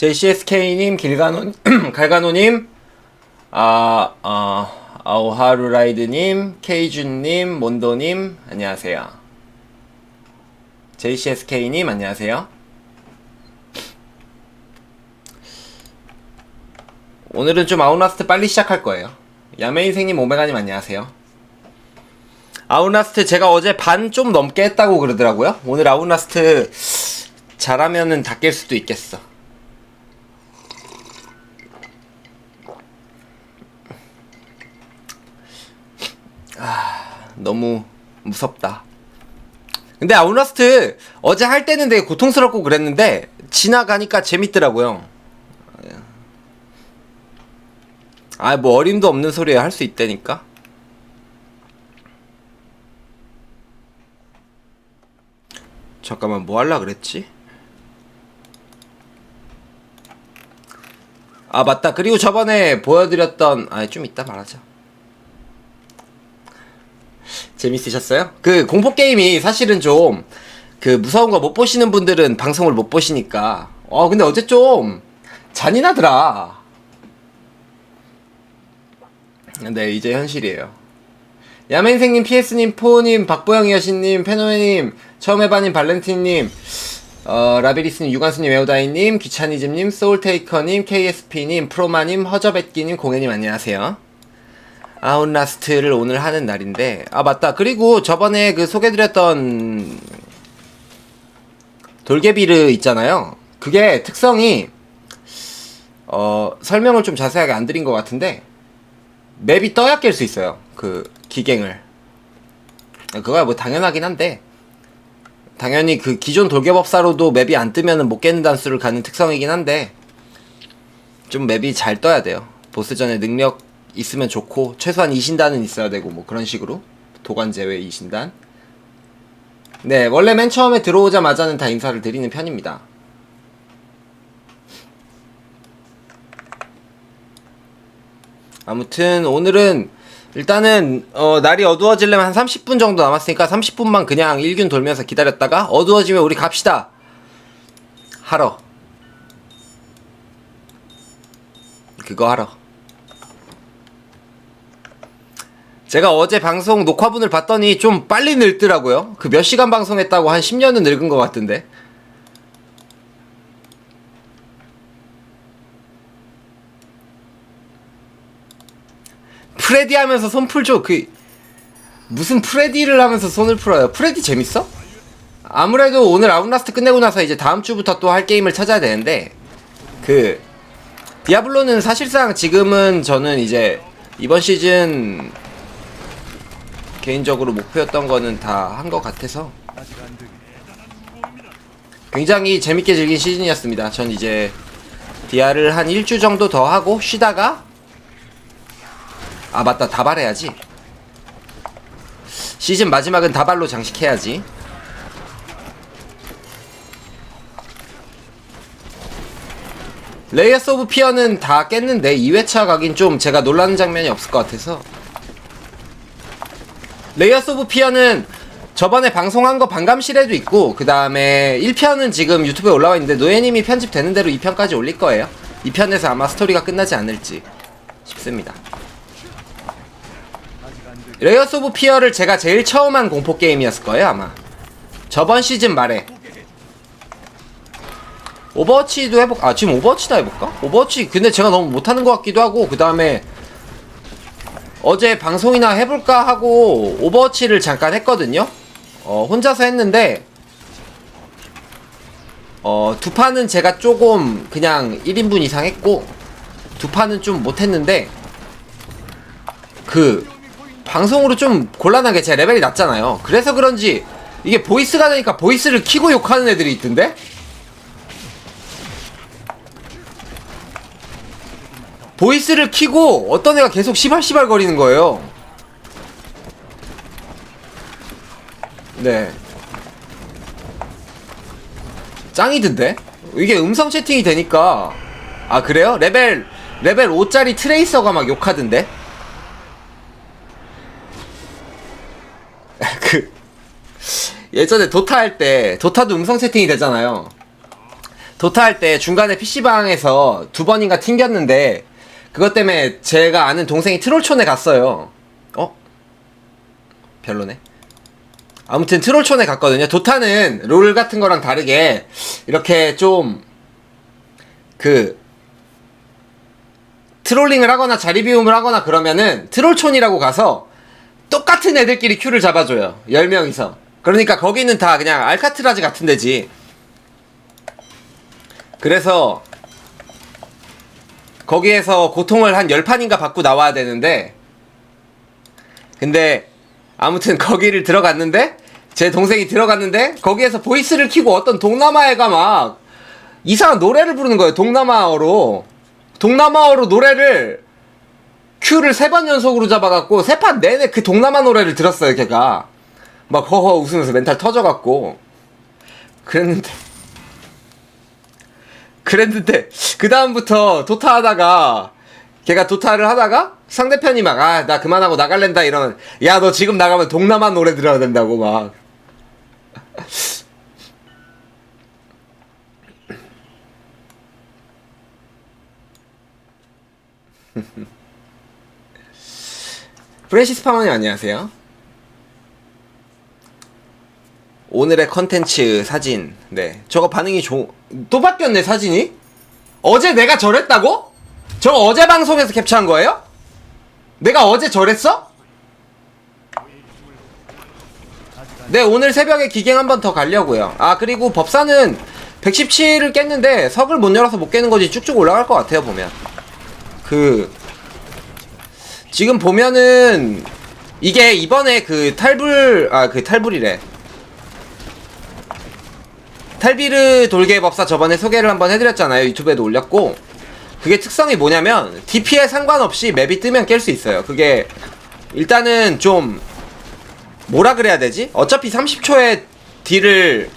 JCSK님, 길가노, 갈가노님, 아, 아, 아오하루라이드님, 케이준님, 몬도님, 안녕하세요. JCSK님, 안녕하세요. 오늘은 좀 아웃라스트 빨리 시작할 거예요. 야매인생님, 오메가님, 안녕하세요. 아웃라스트 제가 어제 반 좀 넘게 했다고 그러더라고요. 오늘 아웃라스트 잘하면은 다 깰 수도 있겠어. 아, 너무 무섭다. 근데 아웃라스트 어제 할 때는 되게 고통스럽고 그랬는데 지나가니까 재밌더라고요. 아, 뭐 어림도 없는 소리 할수 있다니까. 잠깐만 뭐 할라 그랬지? 아 맞다 그리고 저번에 보여드렸던 아 좀 이따 말하자 재밌으셨어요? 그 공포 게임이 사실은 좀 그 무서운 거 못 보시는 분들은 방송을 못 보시니까 어 근데 어제 좀 잔인하더라 네 이제 현실이에요 야맨생님, PS님, 포님, 박보영 여신님, 페노에님, 처음 해봐님, 발렌틴님, 어, 라비리스님, 유관수님, 에오다이님, 귀차니즘님, 소울테이커님, KSP님, 프로마님, 허저뱃기님, 공예님, 안녕하세요. 아웃라스트를 오늘 하는 날인데, 아, 맞다. 그리고 저번에 그 소개드렸던 돌개비르 있잖아요. 그게 특성이, 어, 설명을 좀 자세하게 안 드린 것 같은데, 맵이 떠야 깰 수 있어요. 그, 기갱을. 그거야 뭐 당연하긴 한데, 당연히 그 기존 돌개법사로도 맵이 안 뜨면은 못 깨는 단수를 가는 특성이긴 한데, 좀 맵이 잘 떠야 돼요. 보스전에 능력 있으면 좋고, 최소한 2신단은 있어야 되고, 뭐 그런 식으로. 도관 제외 2신단. 네, 원래 맨 처음에 들어오자마자는 다 인사를 드리는 편입니다. 아무튼 오늘은 일단은 어, 날이 어두워지려면 한 30분 정도 남았으니까 30분만 그냥 일균 돌면서 기다렸다가 어두워지면 우리 갑시다 하러 그거 하러 제가 어제 방송 녹화분을 봤더니 좀 빨리 늙더라고요 그 몇 시간 방송했다고 한 10년은 늙은 것 같은데 프레디 하면서 손 풀죠. 그 무슨 프레디를 하면서 손을 풀어요. 프레디 재밌어? 아무래도 오늘 아웃라스트 끝내고 나서 이제 다음 주부터 또 할 게임을 찾아야 되는데 그 디아블로는 사실상 지금은 저는 이제 이번 시즌 개인적으로 목표였던 거는 다 한 것 같아서 굉장히 재밌게 즐긴 시즌이었습니다. 전 이제 디아를 한 일주 정도 더 하고 쉬다가 아 맞다. 다발해야지. 시즌 마지막은 다발로 장식해야지. 레이어스 오브 피어는 다 깼는데 2회차 가긴 좀 제가 놀라는 장면이 없을 것 같아서 레이어스 오브 피어는 저번에 방송한 거 반감실에도 있고 그 다음에 1편은 지금 유튜브에 올라와 있는데 노예님이 편집되는 대로 2편까지 올릴 거예요 2편에서 아마 스토리가 끝나지 않을지 싶습니다 레이어스 오브 피어를 제가 제일 처음 한 공포 게임이었을 거예요 아마 저번 시즌 말에 오버워치도 해볼까? 아 지금 오버워치다 해볼까? 오버워치 근데 제가 너무 못하는 것 같기도 하고 그 다음에 어제 방송이나 해볼까 하고 오버워치를 잠깐 했거든요 어 혼자서 했는데 어 두 판은 제가 조금 그냥 1인분 이상 했고 두 판은 좀 못했는데 그 방송으로 좀 곤란하게 제 레벨이 낮잖아요. 그래서 그런지 이게 보이스가 되니까 보이스를 키고 욕하는 애들이 있던데? 보이스를 키고 어떤 애가 계속 시발시발 거리는 거예요. 네. 짱이던데? 이게 음성 채팅이 되니까 아 그래요? 레벨 레벨 5짜리 트레이서가 막 욕하던데? 그 예전에 도타 할 때 도타도 음성 채팅이 되잖아요. 도타 할 때 중간에 PC방에서 두 번인가 튕겼는데 그것 때문에 제가 아는 동생이 트롤촌에 갔어요. 어? 별로네. 아무튼 트롤촌에 갔거든요. 도타는 롤 같은 거랑 다르게 이렇게 좀 그 트롤링을 하거나 자리 비움을 하거나 그러면은 트롤촌이라고 가서 똑같은 애들끼리 큐를 잡아줘요. 10명이서. 그러니까 거기는 다 그냥 알카트라즈 같은 데지. 그래서 거기에서 고통을 한 10판인가 받고 나와야 되는데 근데 아무튼 거기를 들어갔는데 제 동생이 들어갔는데 거기에서 보이스를 키고 어떤 동남아 애가 막 이상한 노래를 부르는 거예요. 동남아어로. 동남아어로 노래를 큐를 세 번 연속으로 잡아갖고 세 판 내내 그 동남아 노래를 들었어요. 걔가 막 허허 웃으면서 멘탈 터져갖고 그랬는데 그랬는데 그 다음부터 도타 하다가 걔가 도타를 하다가 상대편이 막 아 나 그만하고 나갈랜다 이러면 야너 지금 나가면 동남아 노래 들어야 된다고 막 프랜시스 파머님 안녕하세요. 오늘의 컨텐츠 사진. 네. 저거 반응이 좋, 또 바뀌었네, 사진이? 어제 내가 저랬다고? 저거 어제 방송에서 캡처한 거예요? 내가 어제 저랬어? 네, 오늘 새벽에 기갱 한 번 더 가려고요. 아, 그리고 법사는 117을 깼는데 석을 못 열어서 못 깨는 거지 쭉쭉 올라갈 것 같아요, 보면. 그, 지금 보면은, 이게 이번에 그 탈불, 아, 그 탈불이래. 탈비르 돌개 법사 저번에 소개를 한번 해드렸잖아요. 유튜브에도 올렸고. 그게 특성이 뭐냐면, DP에 상관없이 맵이 뜨면 깰 수 있어요. 그게, 일단은 좀, 뭐라 그래야 되지? 어차피 30초에 딜을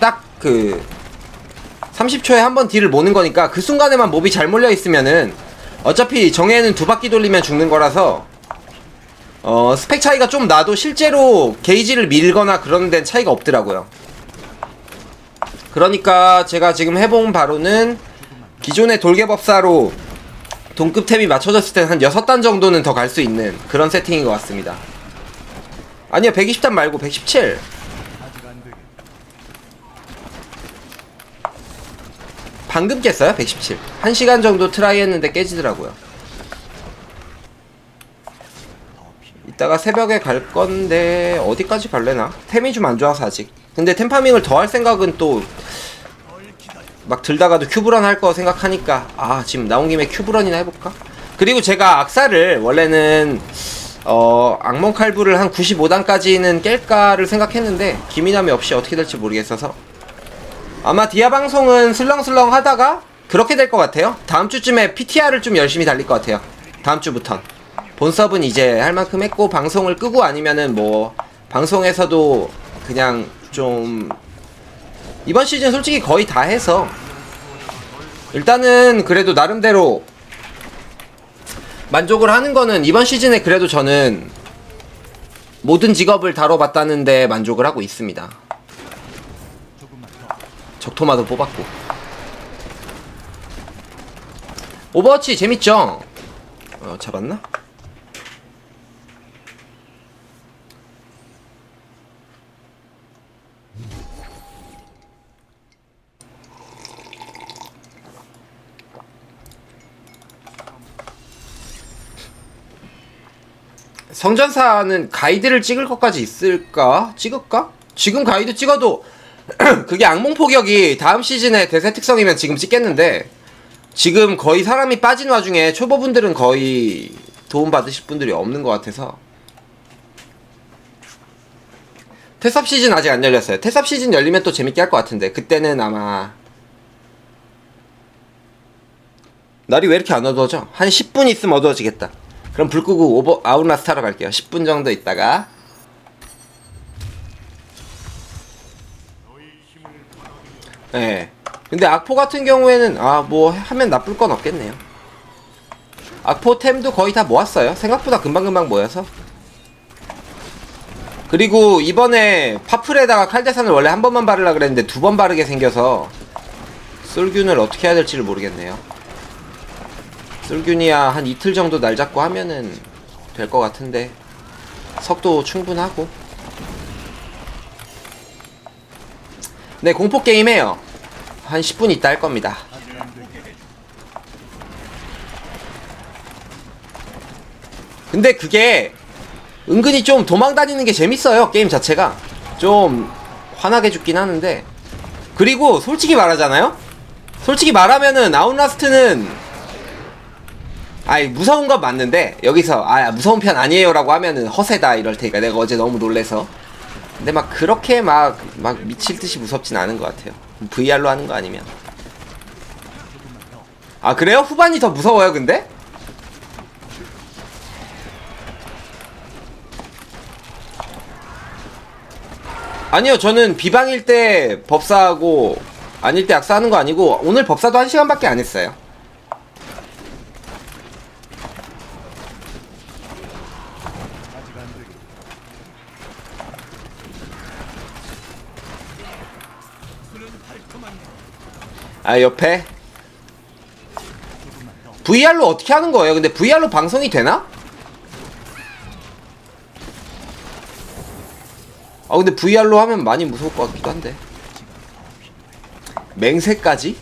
딱 그 30초에 한 번 딜을 모는 거니까 그 순간에만 몹이 잘 몰려 있으면은 어차피 정해는 두 바퀴 돌리면 죽는 거라서 어 스펙 차이가 좀 나도 실제로 게이지를 밀거나 그런 데는 차이가 없더라고요. 그러니까 제가 지금 해본 바로는 기존의 돌개법사로 동급템이 맞춰졌을 때한 6단 정도는 더 갈 수 있는 그런 세팅인 것 같습니다. 아니요 120단 말고 117 방금 깼어요 117 1시간 정도 트라이 했는데 깨지더라고요 이따가 새벽에 갈 건데 어디까지 갈래나? 템이 좀 안 좋아서 아직 근데 템파밍을 더 할 생각은 또 막 들다가도 큐브런 할 거 생각하니까 아 지금 나온 김에 큐브런이나 해볼까? 그리고 제가 악사를 원래는 어 악몽 칼부를 한 95단까지는 깰까를 생각했는데 기민함이 없이 어떻게 될지 모르겠어서 아마 디아 방송은 슬렁슬렁 하다가 그렇게 될 것 같아요. 다음 주쯤에 PTR을 좀 열심히 달릴 것 같아요. 다음 주부턴 본섭은 이제 할 만큼 했고 방송을 끄고 아니면은 뭐 방송에서도 그냥 좀 이번 시즌 솔직히 거의 다 해서 일단은 그래도 나름대로 만족을 하는 거는 이번 시즌에 그래도 저는 모든 직업을 다뤄봤다는데 만족을 하고 있습니다. 적토마도 뽑았고 오버워치 재밌죠? 어, 잡았나? 성전사는 가이드를 찍을 것까지 있을까? 찍을까? 지금 가이드 찍어도 그게 악몽 포격이 다음 시즌에 대세 특성이면 지금 찍겠는데 지금 거의 사람이 빠진 와중에 초보분들은 거의 도움 받으실 분들이 없는 것 같아서 테삽 시즌 아직 안 열렸어요. 테삽 시즌 열리면 또 재밌게 할 것 같은데 그때는 아마 날이 왜 이렇게 안 어두워져? 한 10분 있으면 어두워지겠다. 그럼 불 끄고 오버 아웃라스트 하러 갈게요. 10분 정도 있다가 예. 네. 근데 악포 같은 경우에는 아 뭐 하면 나쁠 건 없겠네요. 악포 템도 거의 다 모았어요. 생각보다 금방금방 모여서. 그리고 이번에 파플에다가 칼대산을 원래 한 번만 바르려 그랬는데 두 번 바르게 생겨서 솔균을 어떻게 해야 될지를 모르겠네요. 솔균이야 한 이틀 정도 날 잡고 하면은 될 것 같은데 석도 충분하고. 네 공포 게임 해요. 한 10분 있다 할 겁니다. 근데 그게 은근히 좀 도망 다니는 게 재밌어요 게임 자체가. 좀 화나게 죽긴 하는데. 그리고 솔직히 말하잖아요? 솔직히 말하면은 아웃라스트는 아이 무서운 건 맞는데 여기서 아 무서운 편 아니에요라고 하면은 허세다 이럴 테니까 내가 어제 너무 놀래서 근데 막 그렇게 막 막 미칠 듯이 무섭진 않은 것 같아요 VR로 하는 거 아니면 아 그래요? 후반이 더 무서워요 근데? 아니요 저는 비방일 때 법사하고 아닐 때 악사하는 거 아니고 오늘 법사도 한 시간밖에 안 했어요 아 옆에 VR로 어떻게 하는 거예요? 근데 VR로 방송이 되나? 아 근데 VR로 하면 많이 무서울 것 같기도 한데 맹세까지?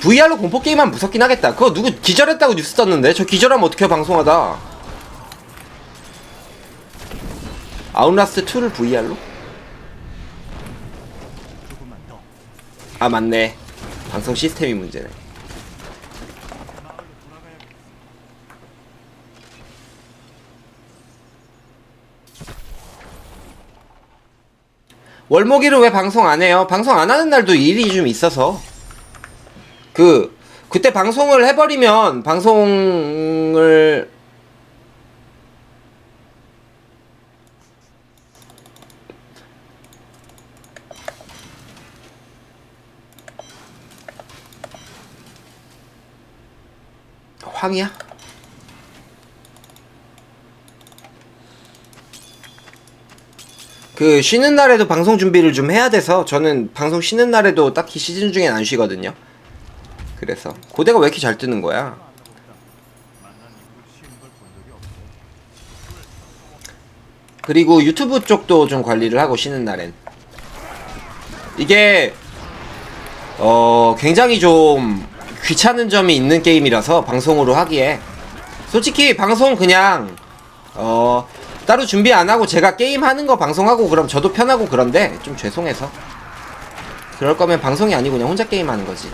VR로 공포 게임 하면 무섭긴 하겠다. 그거 누구 기절했다고 뉴스 떴는데 저 기절하면 어떻게 방송하다. 아웃라스트 2를 VR로? 아 맞네. 방송 시스템이 문제네. 월목일은 왜 방송 안 해요? 방송 안 하는 날도 일이 좀 있어서 그 그때 방송을 해버리면 방송을 황이야? 그 쉬는 날에도 방송 준비를 좀 해야 돼서 저는 방송 쉬는 날에도 딱히 시즌 중엔 안 쉬거든요. 그래서 고대가 왜 이렇게 잘 뜨는 거야? 그리고 유튜브 쪽도 좀 관리를 하고 쉬는 날엔 이게 어 굉장히 좀 귀찮은 점이 있는 게임이라서 방송으로 하기에 솔직히 방송 그냥 어 따로 준비 안 하고 제가 게임 하는 거 방송하고 그럼 저도 편하고 그런데 좀 죄송해서 그럴 거면 방송이 아니고 그냥 혼자 게임 하는 거지.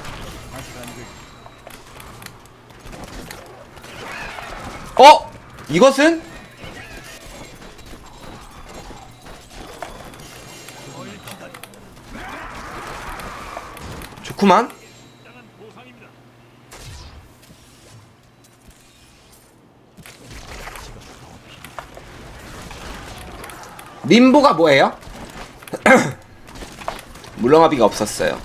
어? 이것은? 좋구만. 림보가 뭐예요? 물렁아비가 없었어요.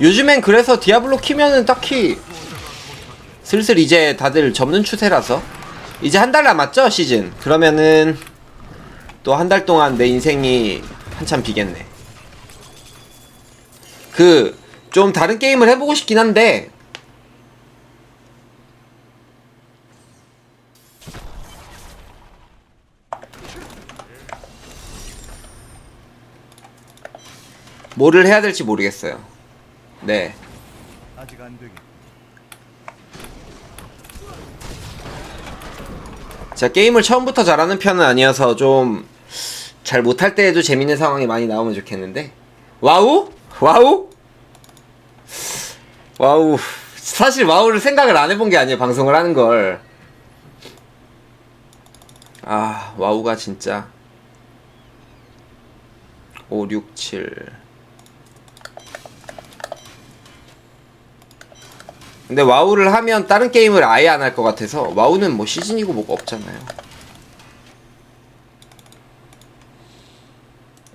요즘엔 그래서 디아블로 키면은 딱히 슬슬 이제 다들 접는 추세라서 이제 한 달 남았죠 시즌 그러면은 또 한 달 동안 내 인생이 한참 비겠네 그 좀 다른 게임을 해보고 싶긴 한데 뭐를 해야 될지 모르겠어요. 네. 아직 안 되게. 제가 게임을 처음부터 잘하는 편은 아니어서 좀 잘 못할 때에도 재밌는 상황이 많이 나오면 좋겠는데. 와우? 와우? 와우. 사실 와우를 생각을 안 해본 게 아니에요 방송을 하는 걸. 아, 와우가 진짜. 5, 6, 7 근데 와우를 하면 다른 게임을 아예 안 할 것 같아서 와우는 뭐 시즌이고 뭐가 없잖아요.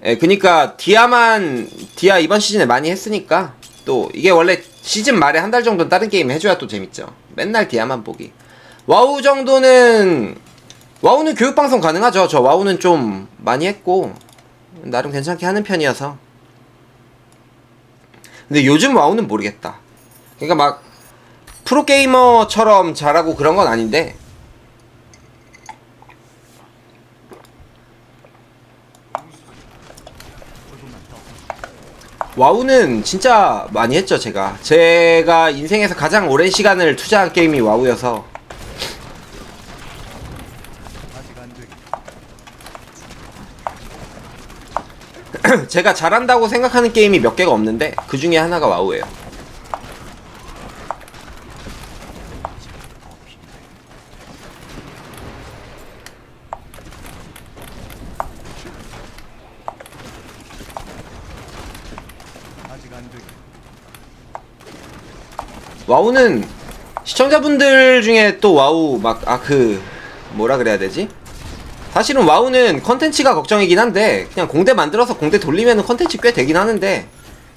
예, 그니까 디아만 디아 이번 시즌에 많이 했으니까 또 이게 원래 시즌 말에 한 달 정도는 다른 게임 해줘야 또 재밌죠. 맨날 디아만 보기. 와우 정도는 와우는 교육 방송 가능하죠. 저 와우는 좀 많이 했고 나름 괜찮게 하는 편이어서. 근데 요즘 와우는 모르겠다. 그러니까 막 프로 게이머처럼 잘하고 그런 건 아닌데. 와우는 진짜 많이 했죠 제가. 제가 인생에서 가장 오랜 시간을 투자한 게임이 와우여서. 제가 잘한다고 생각하는 게임이 몇 개가 없는데 그 중에 하나가 와우예요 와우는 시청자분들 중에 또 와우 막 아 그 뭐라 그래야 되지? 사실은 와우는 컨텐츠가 걱정이긴 한데 그냥 공대 만들어서 공대 돌리면 컨텐츠 꽤 되긴 하는데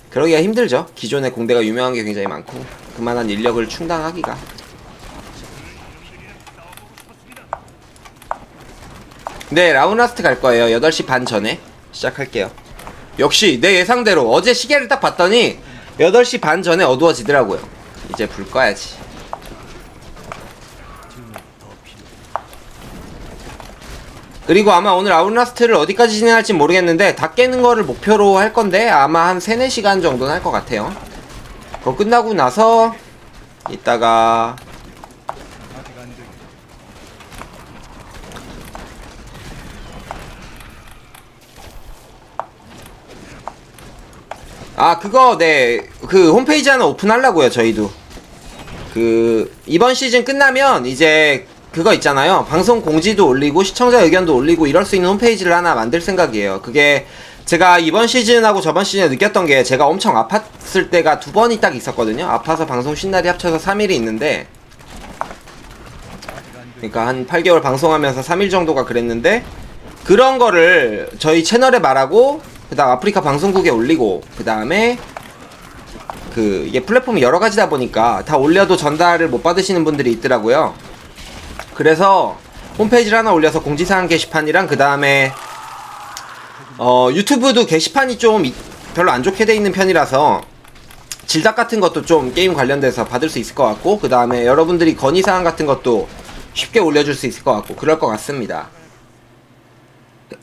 그러기가 힘들죠. 기존에 공대가 유명한 게 굉장히 많고 그만한 인력을 충당하기가. 네 라운라스트 갈 거예요. 8시 반 전에 시작할게요. 역시 내 예상대로 어제 시계를 딱 봤더니 8시 반 전에 어두워지더라고요. 이제 불 꺼야지. 그리고 아마 오늘 아웃라스트를 어디까지 진행할지 모르겠는데 다 깨는 거를 목표로 할 건데 아마 한 3, 4시간 정도는 할 것 같아요. 그거 끝나고 나서 이따가 아 그거 네 그 홈페이지 하나 오픈하려고요 저희도 그 이번 시즌 끝나면 이제 그거 있잖아요. 방송 공지도 올리고 시청자 의견도 올리고 이럴 수 있는 홈페이지를 하나 만들 생각이에요. 그게 제가 이번 시즌하고 저번 시즌에 느꼈던 게 제가 엄청 아팠을 때가 두 번이 딱 있었거든요. 아파서 방송 쉰날이 합쳐서 3일이 있는데. 그러니까 한 8개월 방송하면서 3일 정도가 그랬는데 그런 거를 저희 채널에 말하고 그다음 아프리카 방송국에 올리고 그 다음에 그 이게 플랫폼이 여러 가지다 보니까 다 올려도 전달을 못 받으시는 분들이 있더라고요. 그래서 홈페이지를 하나 올려서 공지사항 게시판이랑 그 다음에 어 유튜브도 게시판이 좀 이- 별로 안 좋게 돼 있는 편이라서 질닭 같은 것도 좀 게임 관련돼서 받을 수 있을 것 같고 그 다음에 여러분들이 건의사항 같은 것도 쉽게 올려줄 수 있을 것 같고 그럴 것 같습니다.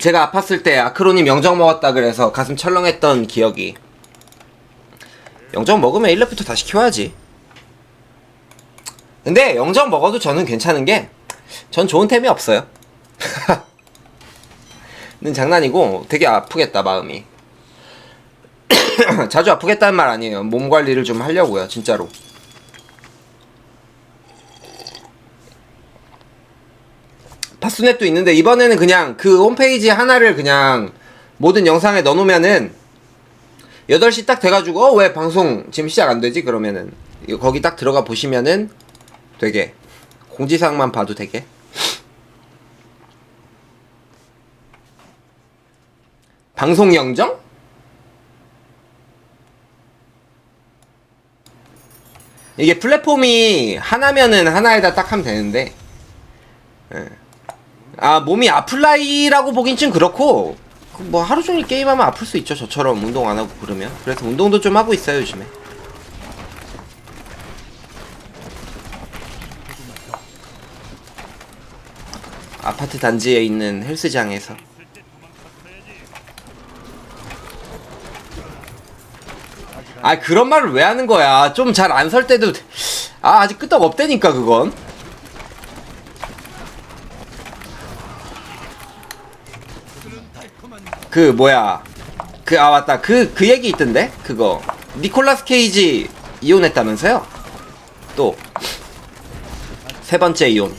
제가 아팠을 때 아크로님 영정 먹었다 그래서 가슴 철렁했던 기억이 영정 먹으면 1렙부터 다시 키워야지. 근데 영정 먹어도 저는 괜찮은 게 전 좋은 템이 없어요. 는 장난이고 되게 아프겠다 마음이. 자주 아프겠다는 말 아니에요. 몸 관리를 좀 하려고요 진짜로. 파스넷도 있는데 이번에는 그냥 그 홈페이지 하나를 그냥 모든 영상에 넣어놓으면은 8시 딱 돼가지고 어, 왜 방송 지금 시작 안 되지? 그러면은 거기 딱 들어가 보시면은 되게 공지사항만 봐도 되게 방송 영정? 이게 플랫폼이 하나면은 하나에다 딱 하면 되는데 예. 아 몸이 아플 나이라고 보긴 좀 그렇고 그 뭐 하루 종일 게임하면 아플 수 있죠 저처럼 운동 안 하고 그러면. 그래서 운동도 좀 하고 있어요 요즘에. 아파트 단지에 있는 헬스장에서. 아 그런 말을 왜 하는 거야? 좀 잘 안 설 때도 아 아직 끄떡 없다니까 그건 그 뭐야? 그 아 맞다. 그 그 얘기 있던데? 그거. 니콜라스 케이지 이혼했다면서요? 또. 세 번째 이혼.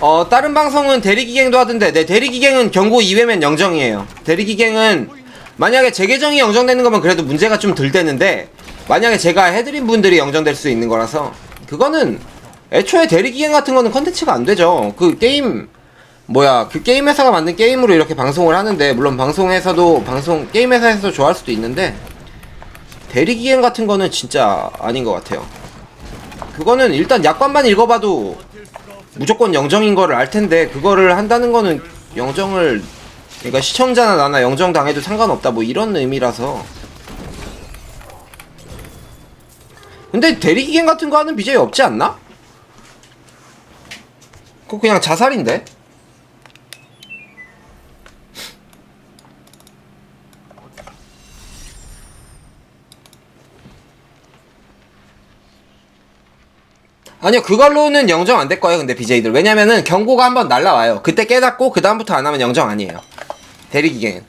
어 다른 방송은 대리기갱도 하던데. 네 대리기갱은 경고 2회면 영정이에요. 대리기갱은 만약에 제 계정이 영정되는 거면 그래도 문제가 좀 덜 되는데 만약에 제가 해드린 분들이 영정될 수 있는 거라서. 그거는 애초에 대리기행 같은 거는 컨텐츠가 안 되죠. 그 게임 뭐야 그 게임 회사가 만든 게임으로 이렇게 방송을 하는데 물론 방송에서도 방송 게임 회사에서 좋아할 수도 있는데 대리 기행 같은 거는 진짜 아닌 것 같아요. 그거는 일단 약관만 읽어봐도 무조건 영정인 거를 알 텐데 그거를 한다는 거는 영정을 그러니까 시청자나 나나 영정 당해도 상관없다 뭐 이런 의미라서 근데 대리 기행 같은 거 하는 BJ 없지 않나? 그거 그냥 자살인데? 아니요 그걸로는 영정 안 될 거예요 근데 BJ들. 왜냐면은 경고가 한번 날라와요. 그때 깨닫고 그 다음부터 안 하면 영정 아니에요. 대리기갱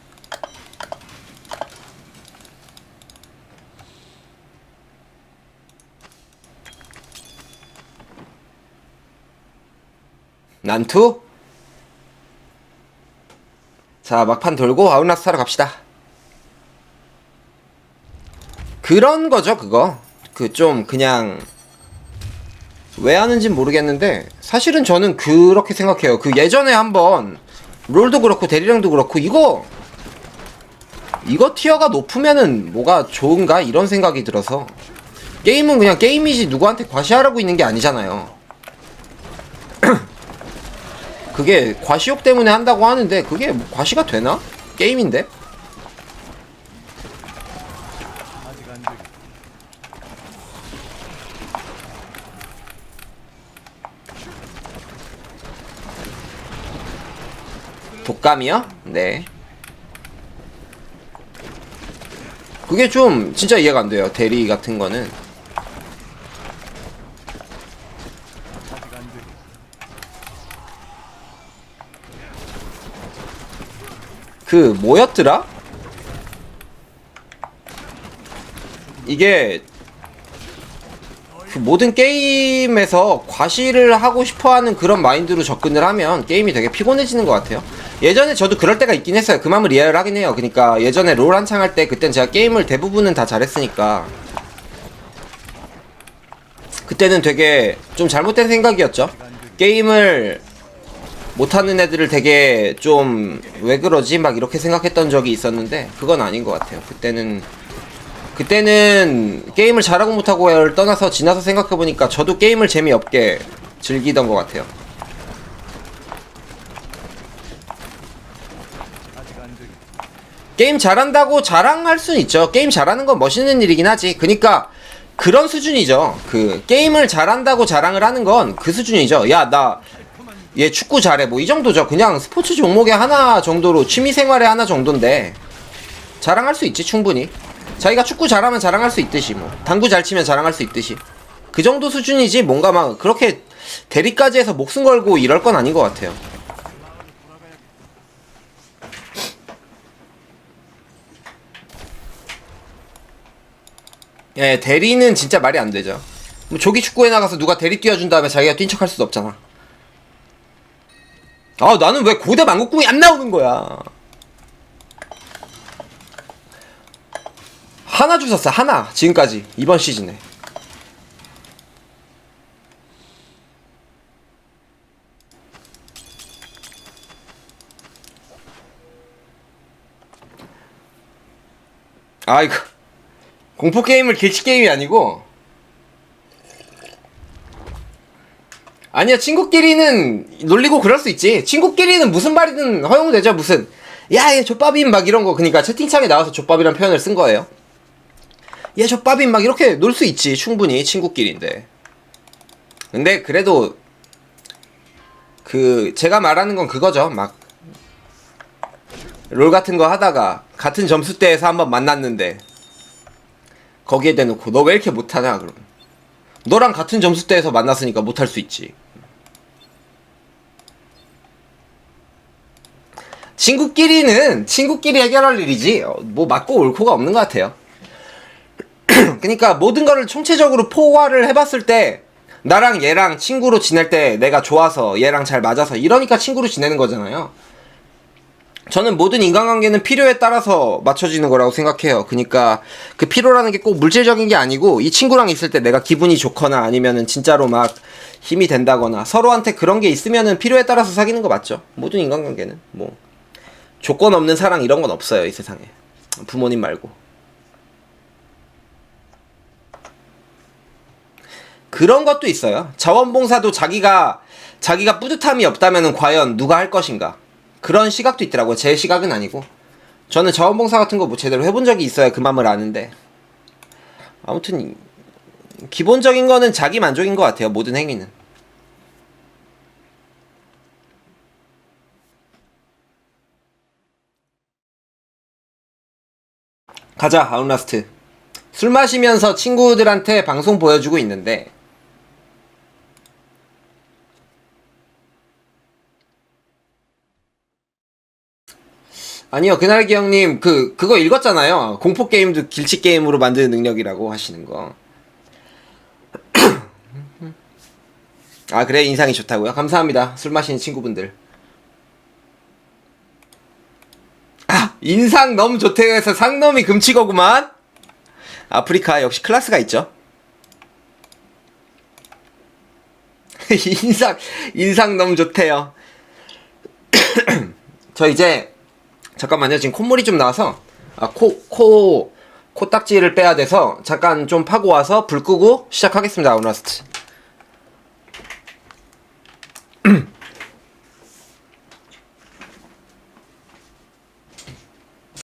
난투 자 막판 돌고 아웃라스 하러 갑시다 그런 거죠 그거 그 좀 그냥 왜 하는진 모르겠는데 사실은 저는 그렇게 생각해요. 그 예전에 한번 롤도 그렇고 대리랑도 그렇고 이거 이거 티어가 높으면은 뭐가 좋은가 이런 생각이 들어서 게임은 그냥 게임이지 누구한테 과시하라고 있는 게 아니잖아요. 그게 과시욕 때문에 한다고 하는데 그게 뭐 과시가 되나? 게임인데? 독감이요? 네. 그게 좀 진짜 이해가 안 돼요. 대리 같은 거는. 그 뭐였더라? 이게 그 모든 게임에서 과시를 하고 싶어하는 그런 마인드로 접근을 하면 게임이 되게 피곤해지는 것 같아요. 예전에 저도 그럴 때가 있긴 했어요. 그 마음을 이해를 하긴 해요. 그러니까 예전에 롤 한창 할 때 그땐 제가 게임을 대부분은 다 잘했으니까 그때는 되게 좀 잘못된 생각이었죠. 게임을 못하는 애들을 되게 좀 왜 그러지 막 이렇게 생각했던 적이 있었는데 그건 아닌 것 같아요. 그때는 그때는 게임을 잘하고 못하고를 떠나서 지나서 생각해 보니까 저도 게임을 재미없게 즐기던 것 같아요. 게임 잘한다고 자랑할 수는 있죠. 게임 잘하는 건 멋있는 일이긴 하지. 그니까 그런 수준이죠. 그 게임을 잘한다고 자랑을 하는 건 그 수준이죠. 야, 나 얘 축구 잘해. 뭐 이 정도죠. 그냥 스포츠 종목의 하나 정도로 취미 생활의 하나 정도인데 자랑할 수 있지 충분히. 자기가 축구 잘하면 자랑할 수 있듯이 뭐 당구 잘 치면 자랑할 수 있듯이 그 정도 수준이지 뭔가 막 그렇게 대리까지 해서 목숨 걸고 이럴 건 아닌 것 같아요. 예, 대리는 진짜 말이 안 되죠. 뭐 조기 축구에 나가서 누가 대리 뛰어준 다음에 자기가 뛴 척할 수도 없잖아. 아, 나는 왜 고대 망국궁이 안 나오는 거야? 하나 주셨어, 하나. 지금까지. 이번 시즌에. 아이고. 공포 게임을 길치 게임이 아니고 아니야 친구끼리는 놀리고 그럴 수 있지. 친구끼리는 무슨 말이든 허용되죠 무슨. 야얘 족밥임 막 이런 거 그니까 채팅창에 나와서 족밥이란 표현을 쓴 거예요. 얘 족밥임 막 이렇게 놀 수 있지 충분히 친구끼리인데. 근데 그래도 그 제가 말하는 건 그거죠 막. 롤 같은 거 하다가 같은 점수대에서 한번 만났는데 거기에 대놓고 너 왜 이렇게 못하냐 그럼. 너랑 같은 점수대에서 만났으니까 못할 수 있지 친구끼리는 친구끼리 해결할 일이지 어, 뭐 맞고 옳고가 없는 것 같아요 그러니까 모든 거를 총체적으로 포괄을 해봤을 때 나랑 얘랑 친구로 지낼 때 내가 좋아서 얘랑 잘 맞아서 이러니까 친구로 지내는 거잖아요 저는 모든 인간관계는 필요에 따라서 맞춰지는 거라고 생각해요. 그러니까 그 필요라는 게 꼭 물질적인 게 아니고 이 친구랑 있을 때 내가 기분이 좋거나 아니면은 진짜로 막 힘이 된다거나 서로한테 그런 게 있으면은 필요에 따라서 사귀는 거 맞죠? 모든 인간관계는 뭐 조건 없는 사랑 이런 건 없어요 이 세상에. 부모님 말고. 그런 것도 있어요. 자원봉사도 자기가 자기가 뿌듯함이 없다면은 과연 누가 할 것인가? 그런 시각도 있더라고요 제 시각은 아니고. 저는 자원봉사 같은 거 뭐 제대로 해본 적이 있어야 그 마음을 아는데. 아무튼 기본적인 거는 자기 만족인 것 같아요. 모든 행위는 가자 아웃라스트 술 마시면서 친구들한테 방송 보여주고 있는데 아니요 그날기 형님 그 그거 읽었잖아요 공포 게임도 길치 게임으로 만드는 능력이라고 하시는 거. 아 그래 인상이 좋다고요? 감사합니다 술 마시는 친구분들. 인상 넘 조태에서 상놈이 금치거구만. 아프리카 역시 클라스가 있죠. 인상 인상 너무 좋대요. 저 이제 잠깐만요. 지금 콧물이 좀 나서 아, 코 코 코딱지를 빼야 돼서 잠깐 좀 파고 와서 불 끄고 시작하겠습니다. 아웃라스트.